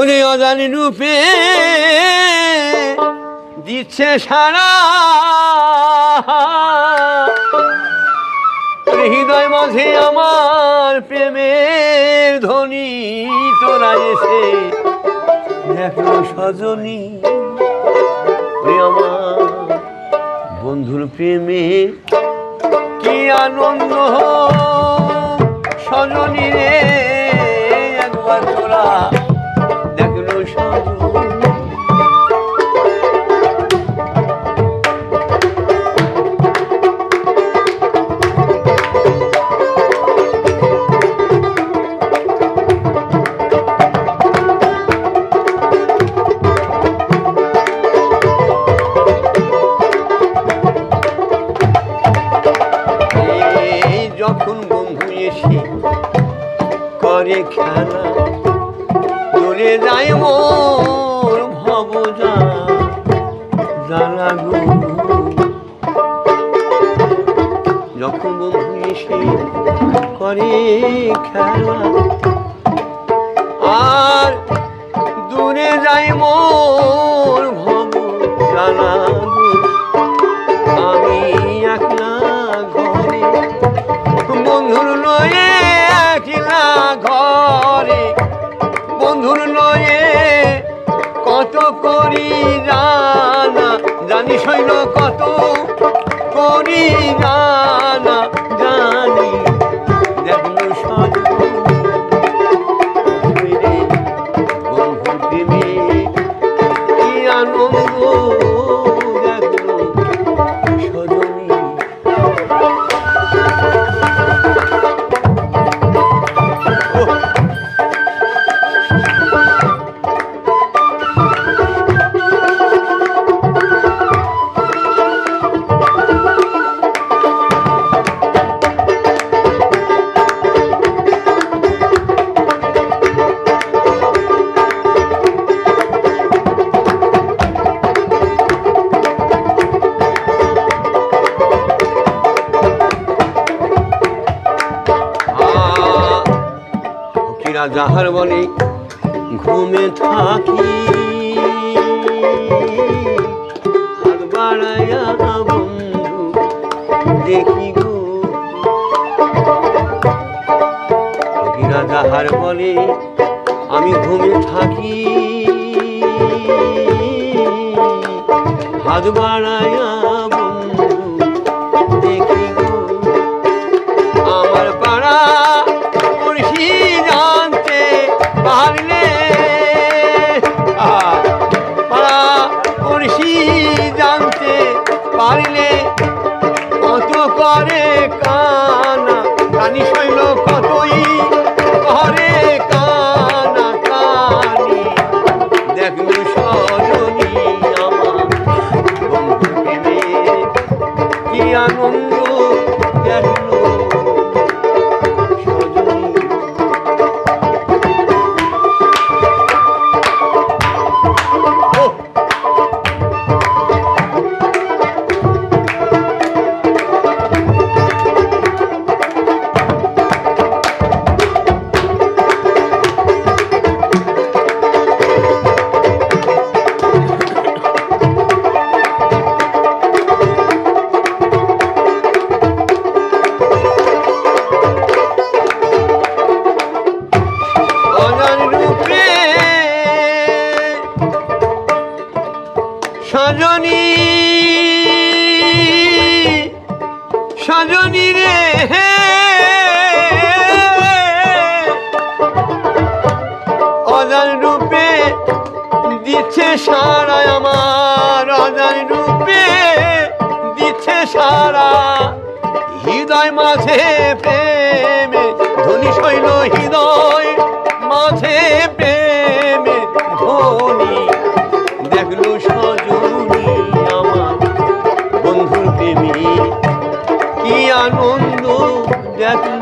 উনি অজানি রূপে দিচ্ছে সারা। হৃদয় মাঝে আমার প্রেমের ধ্বনি তোরা এসে দেখো সজনী। বন্ধুর প্রেমে কি আনন্দ সজনী রে একবার তোরা যখন বন্ধু এসে করে খেলা দূরে যাই মোর ভব জানা গো। যখন বন্ধু এসে করে খেলা, আর দূরে যাই মোর ভব জানা লয়ে একলা ঘরে। বন্ধুর নয়ে কত করি কত করি জানা ফকিরা যাহার বলে ঘুমে থাকি। হাত বন্ধু, দেখি গো। যাহার বলে আমি ঘুমে থাকি। হাত বাড়াইয়া বন্ধু, দেখি কত দিচ্ছে সারা আমার অজান রূপে, দিচ্ছে সারা হৃদয় মাঝে প্রেমে, ধনী শৈল হৃদয় মাঝে প্রেমে, ধনী। দেখল সজনী আমার বন্ধুর প্রেমী, কি আনন্দ দেখল